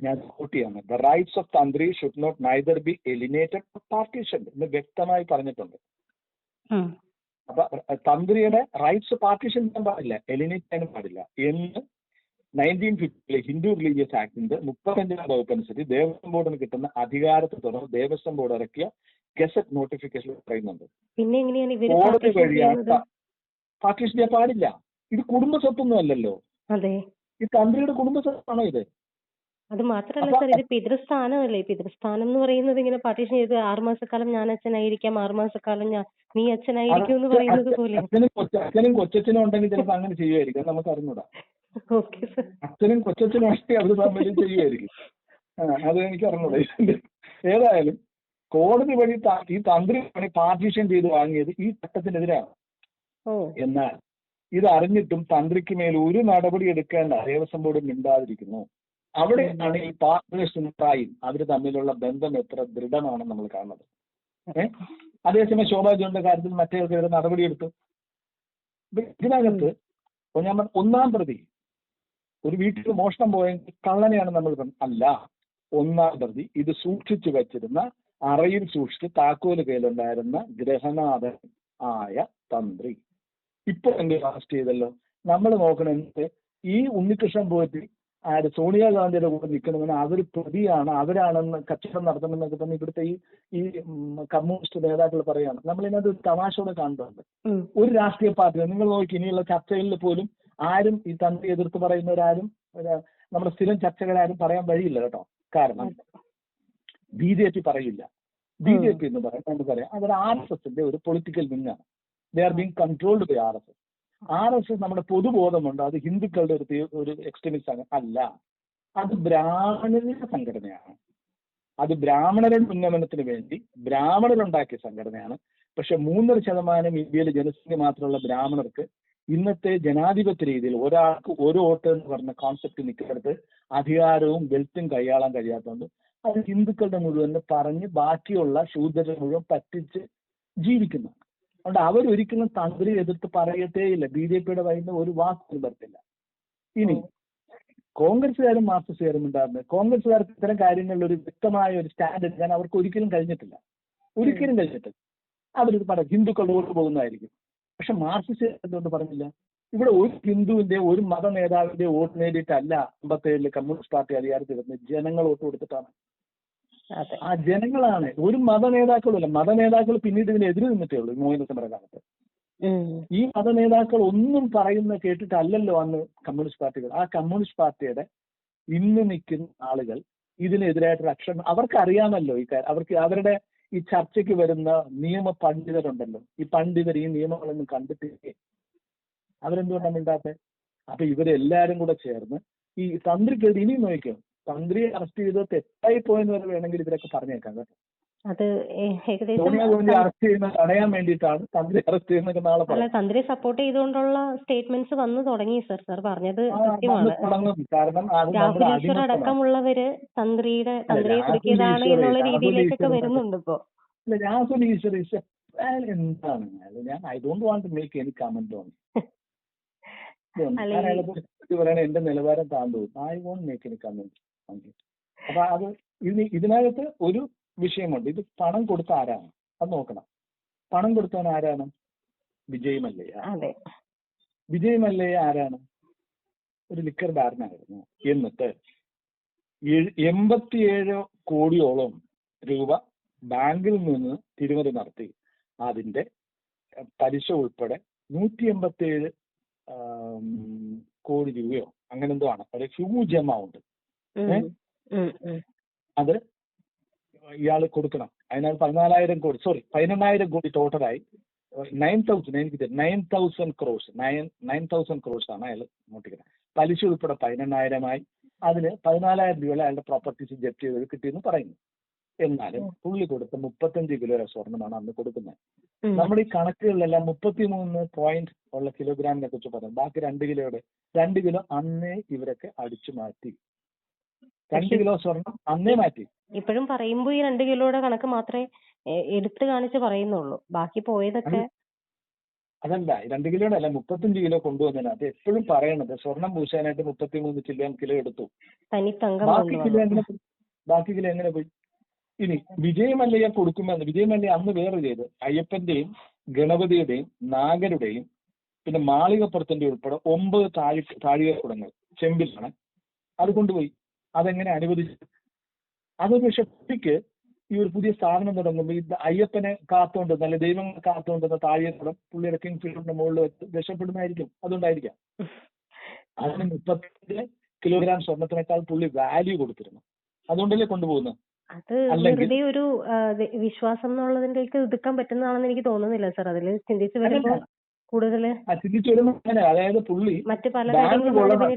ഞാൻ കോട്ട് ചെയ്യാണ് the rights of tantri should not neither be alienated partition എന്ന് വ്യക്തമായി പറഞ്ഞിട്ടുണ്ട്. അപ്പൊ തന്ത്രിയുടെ റൈറ്റ്സ് പാർട്ടീഷൻ ചെയ്യാൻ പാടില്ല എലിനേറ്റ് ചെയ്യാനും പാടില്ല. എന്ന് നയന്റീൻ ഫിഫ്റ്റിയിലെ ഹിന്ദു റിലീജിയസ് ആക്ടിന്റെ മുപ്പത്തഞ്ചാം വകുപ്പ് അനുസരിച്ച് ദേവസ്വം ബോർഡിന് കിട്ടുന്ന അധികാരത്തെ തുടർന്ന് ദേവസ്വം ബോർഡ് ഇറക്കിയ ഗസറ്റ് നോട്ടിഫിക്കേഷൻ പറയുന്നുണ്ട്. കോടതി വഴിയാത്ത വഴിയാണ് പാർട്ടീഷൻ ചെയ്യാൻ പാടില്ല. ഇത് കുടുംബ സ്വത്തൊന്നും അല്ലല്ലോ. അതെ. ഈ തന്ത്രിയുടെ കുടുംബ സ്വത്താണോ ഇത്? അത് മാത്രമല്ല സർ ഇത് പിതൃസ്ഥാനമല്ലേ? പിതൃസ്ഥാനം എന്ന് പറയുന്നത് ഇങ്ങനെ പാർട്ടീഷൻ ചെയ്ത് ആറുമാസക്കാലം ഞാൻ അച്ഛനായിരിക്കാം ആറുമാസക്കാലം ഞാൻ നീ അച്ഛനായിരിക്കും എന്ന് പറയുന്നത് പോലെ. അച്ഛനും കൊച്ചച്ഛനും ഉണ്ടെങ്കിൽ ചിലപ്പോൾ അങ്ങനെ ചെയ്യുമായിരിക്കും നമുക്ക് അറിഞ്ഞൂടാ ഓക്കെ സാർ. അച്ഛനും കൊച്ചച്ഛനും ഉണ്ടെങ്കിൽ അത് തമ്മിൽ ചെയ്യുമായിരിക്കും അത് എനിക്ക് അറിഞ്ഞൂടാ ഏതായാലും കോടതി വഴി ഈ തന്ത്രി പണി പാർട്ടീഷൻ ചെയ്ത് വാങ്ങിയത് ഈ ചട്ടത്തിനെതിരാണ്. ഓ. എന്നാൽ ഇത് അറിഞ്ഞിട്ടും തന്ത്രിക്ക് മേൽ ഒരു നടപടി എടുക്കേണ്ട ദേവസ്വം ബോർഡ് മിണ്ടാതിരിക്കുന്നു. അവിടെയാണ് ഈ പാർട്ട്നേഴ്സും ഉണ്ടായി അവർ തമ്മിലുള്ള ബന്ധം എത്ര ദൃഢമാണെന്ന് നമ്മൾ കാണുന്നത്. ഏഹ് അതേസമയം ശോഭാജിയുടെ കാര്യത്തിൽ മറ്റേവർക്കെതിരെ നടപടിയെടുത്തു. എടുത്തു ഇതിനകത്ത് ഞാൻ ഒന്നാം പ്രതി ഒരു വീട്ടിൽ മോഷണം പോയെങ്കിൽ കള്ളനെയാണ് നമ്മൾ അല്ല ഒന്നാം പ്രതി ഇത് സൂക്ഷിച്ചു വെച്ചിരുന്ന അറയിൽ സൂക്ഷിച്ച് താക്കോൽ കയ്യിലുണ്ടായിരുന്ന ഗ്രഹനാഥൻ ആയ തന്ത്രി. ഇപ്പൊ എന്ത് അറസ്റ്റ് ചെയ്തല്ലോ? നമ്മൾ നോക്കണമെങ്കിൽ ഈ ഉണ്ണികൃഷ്ണൻ പോയിട്ട് ആര് സോണിയാഗാന്ധിയുടെ കൂടെ നിൽക്കണമെന്ന് അവർ പ്രതിയാണ് അവരാണെന്ന് കച്ചവടം നടത്തണമെന്നൊക്കെ പറഞ്ഞ് ഇവിടുത്തെ ഈ ഈ കമ്മ്യൂണിസ്റ്റ് നേതാക്കൾ പറയാണ് നമ്മൾ ഇതിനകത്ത് ഒരു തമാശയോടെ കാണുന്നുണ്ട്. ഒരു രാഷ്ട്രീയ പാർട്ടി നിങ്ങൾ നോക്കി ഇനിയുള്ള ചർച്ചകളിൽ പോലും ആരും ഈ തന്ത്രി എതിർത്ത് പറയുന്നവരാരും നമ്മുടെ സ്ഥിരം ചർച്ചകളാരും പറയാൻ വഴിയില്ല കേട്ടോ. കാരണം ബി ജെ പി പറയില്ല. ബി ജെ പി എന്ന് പറയാം. നമുക്കറിയാം അതൊരു ആർ എസ് എസിന്റെ ഒരു political വിങ്ങാണ്. They are being controlled by R S S R S S നമ്മുടെ പൊതുബോധമുണ്ട്. അത് ഹിന്ദുക്കളുടെ ഒരു ഒരു എക്സ്ട്രീമിസ്റ്റ് ആണ് അല്ല. അത് ബ്രാഹ്മണരുടെ സംഘടനയാണ്. അത് ബ്രാഹ്മണരുടെ ഉന്നമനത്തിന് വേണ്ടി ബ്രാഹ്മണരുണ്ടാക്കിയ സംഘടനയാണ്. പക്ഷെ മൂന്നര ശതമാനം ഇന്ത്യയിലെ ജനസംഖ്യ മാത്രമുള്ള ബ്രാഹ്മണർക്ക് ഇന്നത്തെ ജനാധിപത്യ രീതിയിൽ ഒരാൾക്ക് ഒരു വോട്ട് എന്ന് പറഞ്ഞ കോൺസെപ്റ്റ് നിൽക്കുന്നിടത്ത് അധികാരവും വെൽത്തും കൈയാളാൻ കഴിയാത്തതുകൊണ്ട് അത് ഹിന്ദുക്കളുടെ മുഴുവൻ പറഞ്ഞ് ബാക്കിയുള്ള ശൂദ്രരെ മുഴുവൻ പറ്റിച്ച് ജീവിക്കുന്നു. അതുകൊണ്ട് അവരൊരിക്കലും തന്ത്രി എതിർത്ത് പറയത്തേയില്ല. ബി ജെ പിയുടെ വൈകുന്ന ഒരു വാക്കും വരത്തില്ല. ഇനി കോൺഗ്രസ്സുകാരും മാർക്സിസ്റ്റുകാരും ഉണ്ടാകുന്നത് കോൺഗ്രസ്സുകാർക്ക് ഇത്തരം കാര്യങ്ങളിൽ ഒരു വ്യക്തമായ ഒരു സ്റ്റാൻഡ് എടുക്കാൻ അവർക്ക് ഒരിക്കലും കഴിഞ്ഞിട്ടില്ല. ഒരിക്കലും കഴിഞ്ഞിട്ടില്ല. അവരിത് പറയും ഹിന്ദുക്കളുടെ വോട്ട് പോകുന്നതായിരിക്കും. പക്ഷെ മാർക്സിസ്റ്റ് എന്തുകൊണ്ട് പറഞ്ഞില്ല? ഇവിടെ ഒരു ഹിന്ദുവിന്റെ ഒരു മത നേതാവിന്റെ വോട്ട് നേടിയിട്ടല്ല അമ്പത്തേഴിൽ കമ്മ്യൂണിസ്റ്റ് പാർട്ടി അധികാരത്തിൽ വരുന്നത് ജനങ്ങൾ വോട്ട് കൊടുത്തിട്ടാണ്. ആ ജനങ്ങളാണ്. ഒരു മത നേതാക്കളുമല്ല മത നേതാക്കൾ പിന്നീട് ഇതിന് എതിര് നിന്നിട്ടേ ഉള്ളൂ ഈ മോഹിന സമരകാലത്ത് ഈ മത നേതാക്കൾ ഒന്നും പറയുന്ന കേട്ടിട്ടല്ലല്ലോ അന്ന് കമ്മ്യൂണിസ്റ്റ് പാർട്ടികൾ. ആ കമ്മ്യൂണിസ്റ്റ് പാർട്ടിയുടെ ഇന്ന് നിൽക്കുന്ന ആളുകൾ ഇതിനെതിരായിട്ടൊരു അക്ഷരം അവർക്ക് അറിയാമല്ലോ ഈ കാര്യം അവർക്ക് അവരുടെ ഈ ചർച്ചയ്ക്ക് വരുന്ന നിയമ പണ്ഡിതരുണ്ടല്ലോ ഈ പണ്ഡിതർ ഈ നിയമങ്ങളൊന്നും കണ്ടിട്ടില്ലേ? അവരെന്തുകൊണ്ടാണ് മിണ്ടാത്തത്? അപ്പൊ ഇവരെല്ലാരും കൂടെ ചേർന്ന് ഈ തന്ത്രിക്കെതിരെ ഇനിയും നോക്കിയോ തന്ത്രിയെ അറസ്റ്റ് ചെയ്തത് തെറ്റായി പോയെന്ന് വരെ വേണമെങ്കിൽ ഇവരൊക്കെ പറഞ്ഞേക്കാം കേട്ടോ. അത് സോണിയാഗാന്ധി അറസ്റ്റ് ചെയ്യുന്നത് തടയാൻ വേണ്ടിയിട്ടാണ് തന്ത്രി അറസ്റ്റ് ചെയ്യുന്നൊക്കെ നാളെ അല്ല തന്ത്രി തന്ത്രിയെ സപ്പോർട്ട് ചെയ്തുകൊണ്ടുള്ള സ്റ്റേറ്റ്മെന്റ്സ് വന്നു തുടങ്ങി സർ സർ പറഞ്ഞത് സത്യമാണ്. കാരണം രാഹുൽ ഈശ്വർ അടക്കമുള്ളവര് തന്ത്രിയുടെ തന്ത്രിയെ കുടുക്കിയതാണ് എന്നുള്ള രീതിയിലേക്കൊക്കെ വരുന്നുണ്ട് ഇപ്പോ. ഞാൻ രാഹുൽ ഈശ്വർ എന്താണ്? ഞാൻ I don't want to make any comment on പറയണ എന്റെ നിലവാരം താണ്ടു. I won't make any comment അപ്പൊ അത് ഇനി ഇതിനകത്ത് ഒരു വിഷയമുണ്ട്. ഇത് പണം കൊടുത്ത ആരാണ്? അത് നോക്കണം. പണം കൊടുത്തവൻ ആരാണ്? വിജയ് മല്ലയ്യ അതെ. വിജയ് മല്ലയ്യ ആരാണ്? ഒരു ലിക്കർ ബാരനായിരുന്നു. എന്നിട്ട് എൺപത്തിയേഴ് കോടിയോളം രൂപ ബാങ്കിൽ നിന്ന് തിരിമറി നടത്തി. അതിന്റെ പലിശ ഉൾപ്പെടെ നൂറ്റി എൺപത്തി ഏഴ് കോടി രൂപയോ അങ്ങനെ എന്തോ ആണ്. ഒരു ഹ്യൂജ് എമൗണ്ട്. അത് ഇയാൾ കൊടുക്കണം. അതിനാൽ പതിനാലായിരം കോടി സോറി പതിനെണ്ണായിരം കോടി ടോട്ടലായി നയൻ തൗസൻഡ് എനിക്ക് nine thousand crores nine nine thousand crores ആണ് അയാൾ നോട്ടിക്കുന്നത് പലിശ ഉൾപ്പെടെ പതിനെണ്ണായിരമായി അതിന് പതിനാലായിരം രൂപ അയാളുടെ പ്രോപ്പർട്ടീസ് ജപ്തി ചെയ്ത് കിട്ടിയെന്ന് പറയുന്നു. എന്നാലും പുള്ളി കൊടുത്ത മുപ്പത്തഞ്ച് കിലോ സ്വർണമാണ് അന്ന് കൊടുക്കുന്നത്. നമ്മുടെ ഈ കണക്കുകളിലെല്ലാം മുപ്പത്തിമൂന്ന് പോയിന്റ് ഉള്ള കിലോഗ്രാമിനെ കുറിച്ച് പറഞ്ഞു ബാക്കി രണ്ട് കിലോയുടെ രണ്ട് കിലോ അന്നേ ഇവരൊക്കെ അടിച്ചു മാറ്റി. രണ്ട് കിലോ സ്വർണം അന്നേ മാറ്റി. ഇപ്പോഴും പറയുമ്പോ ഈ രണ്ട് കിലോയുടെ കണക്ക് മാത്രമേ എടുത്തു കാണിച്ച് പറയുന്നുള്ളൂ. ബാക്കി പോയതൊക്കെ അതല്ല രണ്ട് കിലോയുടെ അല്ല മുപ്പത്തഞ്ച് കിലോ കൊണ്ടുവന്നതിനകത്ത് എപ്പോഴും പറയണത്. സ്വർണം പൂശാനായിട്ട് മുപ്പത്തിമൂന്ന് കിലോ കിലോ എടുത്തു. ബാക്കി കിലോ എങ്ങനെ പോയി? ബാക്കി കിലോ എങ്ങനെ പോയി? ഇനി വിജയമല്ലയ്യ കൊടുക്കുമെന്ന് വിജയമല്ലയ്യ അന്ന് വേറെ ചെയ്ത് അയ്യപ്പന്റെയും ഗണപതിയുടെയും നാഗരുടെയും പിന്നെ മാളികപ്പുറത്തിന്റെ ഉൾപ്പെടെ ഒമ്പത് താഴി താഴികക്കുടങ്ങൾ ചെമ്പിലാണ്. അത് കൊണ്ടുപോയി. അതെങ്ങനെ അനുവദിച്ചു? അതൊരു ശക്തിക്ക് ഈ ഒരു പുതിയ സ്ഥാപനം തുടങ്ങുമ്പോൾ ഈ അയ്യപ്പനെ നല്ല ദൈവം ദൈവങ്ങളെ കാത്തുകൊണ്ടുവന്ന താഴെത്തോളം പുള്ളിയുടെ കിങ് ഫീൽഡിന്റെ മുകളിൽ വെച്ച് രക്ഷപ്പെടുന്നതായിരിക്കും. അതുകൊണ്ടായിരിക്കാം. അതിന് മുപ്പത്തഞ്ച് കിലോഗ്രാം സ്വർണത്തിനേക്കാൾ പുള്ളി വാല്യൂ കൊടുത്തിരുന്നു. അതുകൊണ്ടല്ലേ കൊണ്ടുപോകുന്നത് അത് വെറുതെ ഒരു വിശ്വാസം എന്നുള്ളതിലേക്ക് ഒതുക്കാൻ പറ്റുന്നതാണെന്ന് എനിക്ക് തോന്നുന്നില്ല സർ. അതിൽ ചിന്തിച്ച് വരുമ്പോൾ. കൂടുതൽ അതായത് പുള്ളി മറ്റ് പല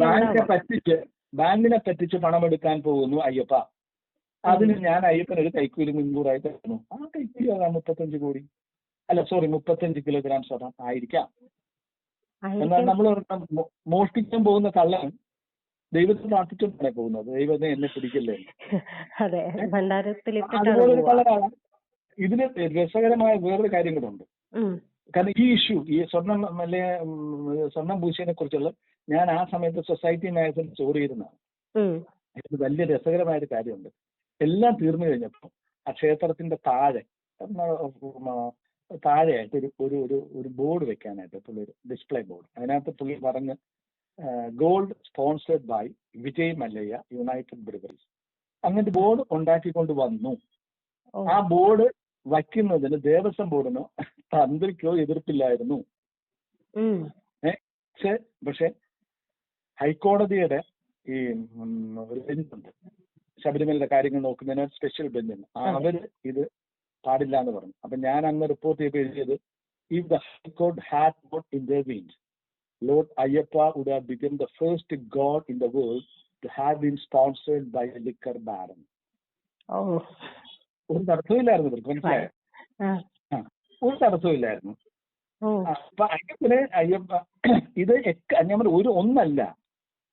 ബാങ്കിനെ പറ്റിച്ച് ബാങ്കിനെ പറ്റിച്ച് പണം എടുക്കാൻ പോകുന്നു അയ്യപ്പ. അതിന് ഞാൻ അയ്യപ്പൻ ഒരു കൈക്കൂലി മുൻകൂറായി തരുന്നു. ആ കൈക്കൂലി ആകാം മുപ്പത്തഞ്ച് കോടി. അല്ല സോറി മുപ്പത്തഞ്ച് കിലോഗ്രാം സ്വർണം ആയിരിക്കാം. എന്നാൽ. നമ്മൾ മോഷ്ടിക്കാൻ പോകുന്ന കള്ളൻ ദൈവത്തെ പ്രാർത്ഥിച്ചുകൊണ്ടാണ് പോകുന്നത്. ദൈവത്തെ എന്നെ പിടിക്കല്ലേ? അതെ ഭണ്ഡാരത്തിലിട്ടിട്ടാണ് അതുപോലൊരു പോവാ. കള്ളനാണ്. ഇതിന് രസകരമായ വേറൊരു കാര്യം കൂടെ ഉണ്ട്. കാരണം ഈ ഇഷ്യൂ ഈ സ്വർണം അല്ലെ സ്വർണം പൂശിയതിനെ കുറിച്ചുള്ള ഞാൻ ആ സമയത്ത് സൊസൈറ്റി മാഗസിൻ സ്റ്റോർ ചെയ്തിരുന്നതാണ് ഉം. ഇത് വലിയ രസകരമായ ഒരു കാര്യമുണ്ട്. എല്ലാം തീർന്നു കഴിഞ്ഞപ്പോൾ ആ ക്ഷേത്രത്തിന്റെ താഴെ താഴെയായിട്ട് ഒരു ഒരു ഒരു ഒരു ബോർഡ് വെക്കാനായിട്ട് പുള്ളി ഒരു ഡിസ്പ്ലേ ബോർഡ് അതിനകത്ത് പുള്ളി പറഞ്ഞ് gold sponsored by Vijay Mallya United Breweries അങ്ങനെ ബോർഡ് ഉണ്ടാക്കിക്കൊണ്ട് വന്നു. ആ ബോർഡ് വയ്ക്കുന്നതിന് ദേവസ്വം ബോർഡിനോ തന്ത്രിക്കോ എതിർപ്പില്ലായിരുന്നു. പക്ഷെ പക്ഷേ ഹൈക്കോടതിയുടെ ഈ ബെഞ്ചുണ്ട്. ശബരിമലയുടെ കാര്യങ്ങൾ നോക്കുന്നതിന് സ്പെഷ്യൽ ബെഞ്ചുണ്ട്. അവർ ഇത് പാടില്ല എന്ന് പറഞ്ഞു. അപ്പൊ ഞാൻ അന്ന് റിപ്പോർട്ട് ചെയ്ത് എഴുതിയത് if the high court had not intervened lord Ayyappa would have become the first god in the world to have been sponsored by liquor baron ഒരു തടസ്സമില്ലായിരുന്നു ഇവർക്ക് മനസ്സിലായോ. ഒരു തടസ്സവും ഇല്ലായിരുന്നു അപ്പൊ അയ്യപ്പന് അയ്യപ്പ ഇത് ഞാൻ ഒരു ഒന്നല്ല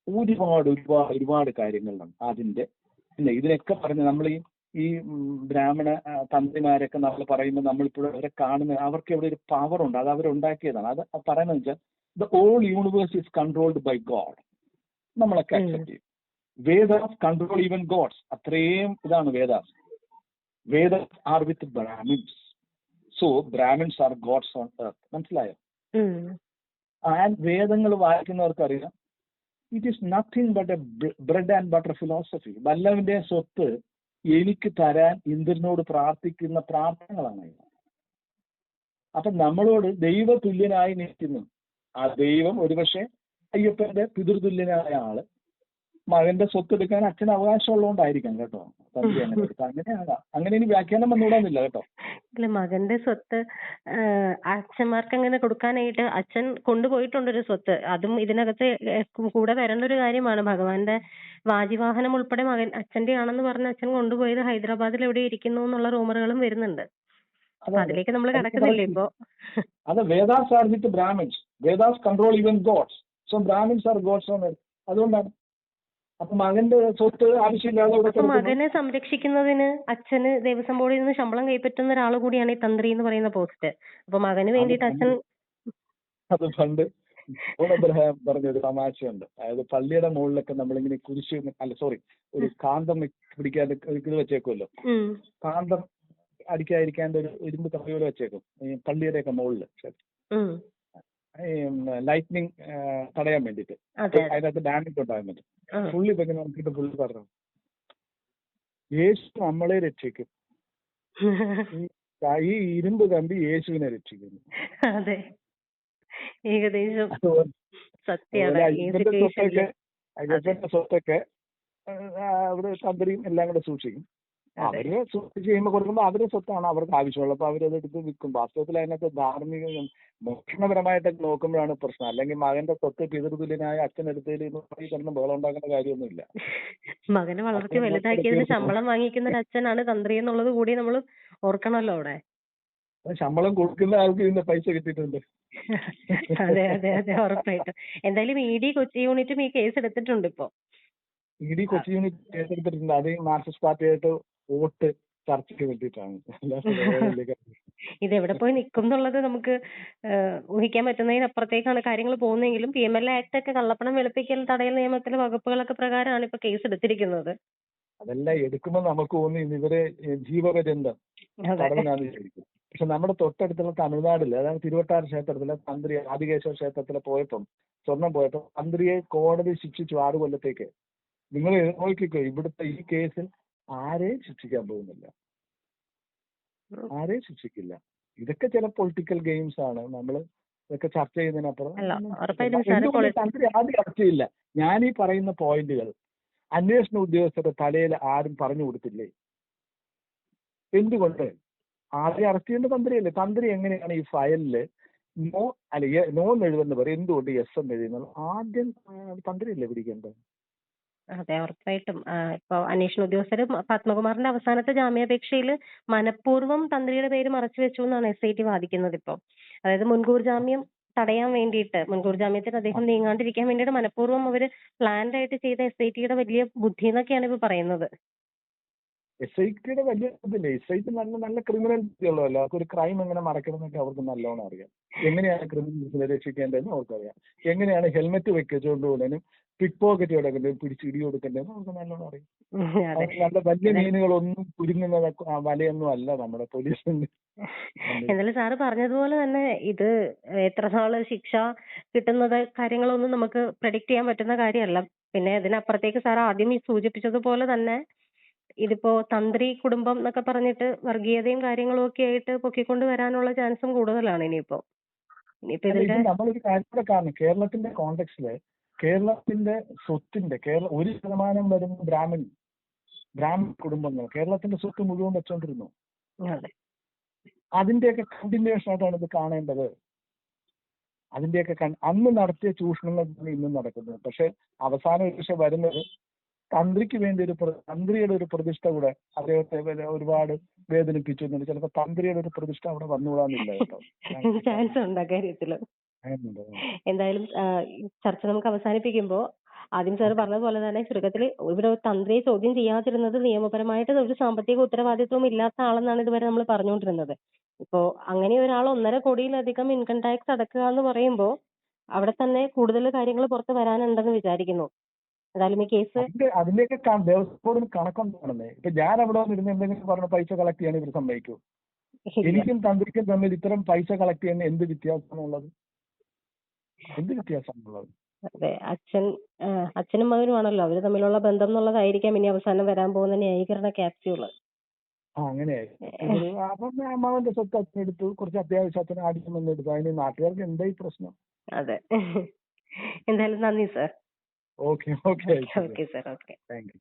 ഒരുപാട് ഒരുപാട് ഒരുപാട് കാര്യങ്ങളുണ്ട് അതിന്റെ പിന്നെ ഇതിനൊക്കെ പറഞ്ഞ് നമ്മൾ ഈ ഈ ബ്രാഹ്മണ തന്ത്രിമാരൊക്കെ നമ്മൾ പറയുമ്പോൾ നമ്മളിപ്പോഴും അവരെ കാണുന്ന അവർക്ക് ഇവിടെ ഒരു പവർ ഉണ്ട് അത് അവരുണ്ടാക്കിയതാണ് അത് പറയുന്നത് വെച്ചാൽ the all universe is controlled by god നമ്മളൊക്കെ. അക്സെപ്റ്റ് ചെയ്യും. വേദാസ് കൺട്രോൾ ഈവൻ ഗോഡ്സ് അത്രയും ഇതാണ് Vedas Vedas are with Brahmins so Brahmins are gods on earth മനസ്സിലായോ. ആൻഡ് വേദങ്ങൾ വായിക്കുന്നവർക്ക് അറിയാം it is nothing but a bread and butter philosophy വല്ലവന്റെ സ്വത്ത് എനിക്ക് തരാൻ ഇന്ദ്രനോട് പ്രാർത്ഥിക്കുന്ന പ്രാർത്ഥനകളാണ് ഇത് അപ്പൊ നമ്മളോട് ദൈവതുല്യനായി നിൽക്കുന്നു. ആ ദൈവം ഒരുപക്ഷെ അയ്യപ്പന്റെ പിതൃതുല്യനായ ആൾ. മകന്റെ സ്വത്ത് എടുക്കാൻ അച്ഛന് അവകാശമുള്ളതുകൊണ്ടായിരിക്കാം കേട്ടോ. തമ്പി അങ്ങനെ എടുത്ത അങ്ങനെയാകാം അങ്ങനെ ഇനി വ്യാഖ്യാനം വന്നുകൂടാന്നില്ല കേട്ടോ. മകന്റെ സ്വത്ത് അച്ഛന്മാർക്ക് അങ്ങനെ കൊടുക്കാനായിട്ട് അച്ഛൻ കൊണ്ടുപോയിട്ടുണ്ട് ഒരു സ്വത്ത്. അതും ഇതിനകത്ത് കൂടെ വരേണ്ട ഒരു കാര്യമാണ്. ഭഗവാന്റെ വാജിവാഹനം ഉൾപ്പെടെ മകൻ അച്ഛന്റെ ആണെന്ന് പറഞ്ഞ് അച്ഛൻ കൊണ്ടുപോയത് ഹൈദരാബാദിൽ എവിടെ ഇരിക്കുന്നു എന്നുള്ള റൂമറുകളും വരുന്നുണ്ട്. അതിലേക്ക് നമ്മൾ കടക്കുന്നില്ല ഇപ്പോ? ഇപ്പൊ അത് Vedas are with Brahmins. Vedas control even gods. So Brahmins are gods on അതുകൊണ്ടാണ് അപ്പൊ മകന്റെ സ്വത്ത് ആവശ്യമില്ലാതെ അപ്പം മകനെ സംരക്ഷിക്കുന്നതിന് അച്ഛന് ദേവസ്വം ബോർഡിൽ നിന്ന് ശമ്പളം കൈപ്പറ്റുന്ന ഒരാൾ കൂടിയാണ് ഈ തന്ത്രി എന്ന് പറയുന്ന പോസ്റ്റ്. അപ്പൊ മകന് വേണ്ടിയിട്ട് അച്ഛൻ അത് പണ്ട് അബ്രഹാം പറഞ്ഞൊരു തമാശയുണ്ട്. അതായത് പള്ളിയുടെ മുകളിലൊക്കെ നമ്മളിങ്ങനെ കുരിശ് അല്ല സോറി ഒരു കാന്തം പിടിക്കാൻ ഒരു ഇത് വെച്ചേക്കുമല്ലോ കാന്തം അടിക്കാതിരിക്കാണ്ട് ഒരു ഇരുമ്പ് കമ്പി പോലെ വെച്ചേക്കും. ഈ പള്ളിയുടെ ഒക്കെ മുകളിൽ ലൈറ്റ്നിങ് തടയാൻ വേണ്ടിട്ട് അതെ അതിനകത്ത് ഡാമേജ് ഉണ്ടാകാൻ പറ്റും ആ. പുള്ളി ഇതൊക്കെ നോക്കിയിട്ട് പുള്ളി പറഞ്ഞു. യേശു നമ്മളെ രക്ഷിക്കും. ഈ ഇരുമ്പ് കമ്പി യേശുവിനെ രക്ഷിക്കുന്നു. അതെ. ഏകദേശം സ്വത്തൊക്കെ അവിടെ തന്ത്രിയും എല്ലാം കൂടെ സൂക്ഷിക്കും. അവർ സ്വത്ത് കഴിയുമ്പോൾ കൊടുക്കുമ്പോൾ അവരുടെ സ്വത്താണ് അവർക്ക് ആവശ്യമുള്ളത് അവരത് എടുത്ത് വിൽക്കും. വാസ്തവത്തിൽ അതിനകത്ത് ധാർമ്മിക ഭക്ഷണപരമായിട്ടൊക്കെ നോക്കുമ്പോഴാണ് പ്രശ്നം. അല്ലെങ്കിൽ മകന്റെ സ്വത്ത് പിതൃതുല്യനായ അച്ഛനെടുത്തതിൽ കിടന്ന് ബഹളം ഉണ്ടാക്കുന്ന കാര്യമൊന്നുമില്ല. മകനെ വളർത്തി വലുതാക്കിയതിന് ശമ്പളം വാങ്ങിക്കുന്ന ഒരു അച്ഛനാണ് തന്ത്രി എന്നുള്ളത് കൂടി നമ്മൾ ഓർക്കണല്ലോ അവിടെ. ശമ്പളം കൊടുക്കുന്ന ആൾക്ക് ഇതിന്റെ പൈസ കിട്ടിയിട്ടുണ്ട്. അതെ അതെ അതെ. ഉറപ്പായിട്ടും. എന്തായാലും ഇ ഡി കൊച്ചി യൂണിറ്റും ഈ കേസ് എടുത്തിട്ടുണ്ട് ഇപ്പൊ. ഇ ഡി കൊച്ചി യൂണിറ്റ് ഏറ്റെടുത്തിട്ടുണ്ട് അത് ഈ മാർക്സിസ്റ്റ് പാർട്ടിയായിട്ട് വോട്ട് ചർച്ചയ്ക്ക് വേണ്ടിയിട്ടാണ്. ഇതെവിടെ ഇത് എവിടെ പോയി നിൽക്കും എന്നുള്ളത് നമുക്ക് ഊഹിക്കാൻ പറ്റുന്നതിനപ്പുറത്തേക്കാണ് കാര്യങ്ങൾ പോകുന്നതെങ്കിലും P M L A act ഒക്കെ കള്ളപ്പണം വെളുപ്പിക്കൽ തടയൽ നിയമത്തിലെ വകുപ്പുകളൊക്കെ പ്രകാരമാണ് ഇപ്പൊ കേസ് എടുത്തിരിക്കുന്നത്. അതെല്ലാം എടുക്കുമ്പോൾ നമുക്ക് തോന്നി ഇവരെ ജീവപര്യന്തം അതെ. തടവിനാന്ന് പക്ഷെ നമ്മുടെ തൊട്ടടുത്തുള്ള തമിഴ്നാട്ടിൽ അതായത് തിരുവട്ടാർ ക്ഷേത്രത്തിലെ തന്ത്രി ആദികേശ്വര ക്ഷേത്രത്തിൽ പോയപ്പം സ്വർണം പോയപ്പോൾ തന്ത്രിയെ കോടതി ശിക്ഷിച്ചു ആറ് കൊല്ലത്തേക്ക്. നിങ്ങൾ നോക്കിക്കോ ഇവിടുത്തെ ഈ കേസിൽ ആരെയും ശിക്ഷിക്കാൻ പോകുന്നില്ല. ആരെയും ശിക്ഷിക്കില്ല. ഇതൊക്കെ ചില പൊളിറ്റിക്കൽ ഗെയിംസ് ആണ്. നമ്മൾ ഇതൊക്കെ ചർച്ച ചെയ്യുന്നതിനപ്പുറം തന്ത്രി ആദ്യം അറസ്റ്റ് ഞാൻ ഈ പറയുന്ന പോയിന്റുകൾ അന്വേഷണ ഉദ്യോഗസ്ഥരുടെ തലയിൽ ആരും പറഞ്ഞു കൊടുത്തില്ലേ? എന്തുകൊണ്ട്? ആദ്യം അറസ്റ്റ് ചെയ്യേണ്ട തന്ത്രിയല്ലേ? തന്ത്രി എങ്ങനെയാണ് ഈ ഫയലിൽ നോ അല്ല നോ എന്ന് എഴുതുന്നത് പറയും എന്തുകൊണ്ട് എസ് എന്ന് എഴുതുന്നത്? ആദ്യം തന്ത്രിയല്ലേ പിടിക്കേണ്ടത്? അതെ ഉറപ്പായിട്ടും. ആഹ് ഇപ്പൊ അന്വേഷണ ഉദ്യോഗസ്ഥര് പത്മകുമാറിന്റെ അവസാനത്തെ ജാമ്യാപേക്ഷയിൽ മനഃപൂർവം തന്ത്രിയുടെ പേര് മറച്ചു വെച്ചു എന്നാണ് എസ് ഐ ടി വാദിക്കുന്നത് ഇപ്പൊ. അതായത് മുൻകൂർ ജാമ്യം തടയാൻ വേണ്ടിയിട്ട് മുൻകൂർ ജാമ്യത്തിൽ അദ്ദേഹം നീങ്ങാണ്ടിരിക്കാൻ വേണ്ടിയിട്ട് മനഃപൂർവം അവർ പ്ലാൻഡ് ആയിട്ട് ചെയ്ത എസ് ഐ ടിയുടെ വലിയ ബുദ്ധി എന്നൊക്കെയാണ് ഇപ്പൊ പറയുന്നത്. എസ് ഐ ടിയുടെ വലിയ ഇതില്ലേ? എസ് ഐ ടി നല്ല നല്ല ക്രിമിനൽ ഉള്ളതല്ലോ. അവർക്ക് ഒരു ക്രൈം എങ്ങനെ മറക്കണമെന്നൊക്കെ അവർക്ക് നല്ലോണം അറിയാം. എങ്ങനെയാണ് ക്രിമിനൽസിനെ രക്ഷിക്കേണ്ടതെന്ന് അവർക്കറിയാം. എങ്ങനെയാണ് ഹെൽമെറ്റ് വെച്ചുകൊണ്ട് പോകാനും പിക് പോക്കറ്റ് കിടക്കണ്ടേ പിടിച്ച് ഇടി കൊടുക്കണ്ടേ? നമുക്ക് നല്ലോണം അറിയാം. നല്ല വലിയ മീനുകളൊന്നും കുരുങ്ങുന്ന വലയൊന്നും അല്ല നമ്മുടെ പോലീസിന്റെ. എന്നാലും സാറ് പറഞ്ഞതുപോലെ തന്നെ ഇത് എത്ര നാൾ ശിക്ഷ കിട്ടുന്നത് കാര്യങ്ങളൊന്നും നമുക്ക് പ്രെഡിക്റ്റ് ചെയ്യാൻ പറ്റുന്ന കാര്യമല്ല. പിന്നെ ഇതിനപ്പുറത്തേക്ക് സാർ ആദ്യം ഈ സൂചിപ്പിച്ചതുപോലെ തന്നെ ഇതിപ്പോ തന്ത്രി കുടുംബം എന്നൊക്കെ പറഞ്ഞിട്ട് വർഗീയതയും കാര്യങ്ങളും ഒക്കെ ആയിട്ട് പൊക്കിക്കൊണ്ട് വരാനുള്ള ചാൻസും കൂടുതലാണ് ഇനിയിപ്പോ. ഇനിയിപ്പോ ഇതിന്റെ കേരളത്തിന്റെ കോണ്ടെക്സ്റ്റിൽ കേരളത്തിന്റെ സ്വത്തിന്റെ കേരള ഒരു ശതമാനം വരുന്ന ബ്രാഹ്മിൻ ബ്രാഹ്മിൺ കുടുംബങ്ങൾ കേരളത്തിന്റെ സ്വത്ത് മുഴുവൻ വെച്ചോണ്ടിരുന്നു. അതെ. അതിന്റെയൊക്കെ കണ്ടിന്യൂഷൻ ആയിട്ടാണ് ഇത് കാണേണ്ടത്. അതിന്റെയൊക്കെ അന്ന് നടത്തിയ ചൂഷണങ്ങൾ ഇന്നും നടക്കുന്നത്. പക്ഷെ അവസാനം ഒരു പക്ഷെ വരുന്നത് തന്ത്രിക്ക് വേണ്ടി ഒരു തന്ത്രിയുടെ ഒരു പ്രതിഷ്ഠ കൂടെ അദ്ദേഹത്തെ ഒരുപാട് വേദനിപ്പിച്ചു എന്നുണ്ട്. ചിലപ്പോ തന്ത്രിയുടെ ഒരു പ്രതിഷ്ഠ അവിടെ വന്നുകൂടാന്നില്ല കേട്ടോ. ചാൻസ് ഉണ്ട് ആ കാര്യത്തിൽ? അങ്ങനെയുണ്ട്. എന്തായാലും ചർച്ച നമുക്ക് അവസാനിപ്പിക്കുമ്പോ ആദ്യം സാർ പറഞ്ഞതുപോലെ തന്നെ ചുരുക്കത്തിൽ ഇവിടെ തന്ത്രിയെ ചോദ്യം ചെയ്യാതിരുന്നത് നിയമപരമായിട്ട് ഒരു സാമ്പത്തിക ഉത്തരവാദിത്വം ഇല്ലാത്ത ആളെന്നാണ് ഇതുവരെ നമ്മൾ പറഞ്ഞുകൊണ്ടിരുന്നത്. ഇപ്പോ അങ്ങനെ ഒരാൾ ഒന്നര കോടിയിലധികം ഇൻകം ടാക്സ് അടക്കുക എന്ന് പറയുമ്പോ അവിടെ തന്നെ കൂടുതൽ കാര്യങ്ങൾ പുറത്ത് വരാനുണ്ടെന്ന് വിചാരിക്കുന്നു. എന്തായാലും ഈ കേസ് അതിന്റെ അതിന്റെയൊക്കെ ക- ദേവസ്വം ബോർഡിന് കണക്കുണ്ടാണെന്നേ ഇപ്പൊ ഞാൻ അവിടെ വന്നിരുന്ന് എന്തെങ്കിലും പറഞ്ഞ പൈസ കളക്ട് ചെയ്യാൻ ഇവർ സമ്മതിക്കൂ? എനിക്കും തന്ത്രിക്കും തമ്മിൽ ഇത്തരം പൈസ കളക്ട് ചെയ്യുന്ന എന്ത് വ്യത്യാസമാണുള്ളത് എന്ത് വ്യത്യാസമാണുള്ളത് അതെ അച്ഛൻ അച്ഛനും മകനുമാണല്ലോ അവർ തമ്മിലുള്ള ബന്ധം എന്നുള്ളതായിരിക്കാം ഇനി അവസാനം വരാൻ പോകുന്ന ന്യായീകരണ ക്യാപ്സ്യൂൾ. ആ അങ്ങനെയായി ഇവർ അപ്പം അമ്മാവന്റെ സ്വത്ത് അച്ഛൻ എടുത്തു. കുറച്ച് അത്യാവശ്യത്തിന് ആദ്യം വന്ന് എടുത്തു. അതിന് നാട്ടുകാർക്ക് എന്തായി പ്രശ്നം? അതെ. എന്തായാലും നന്ദി sir. Okay okay okay sir. Okay. Thank you.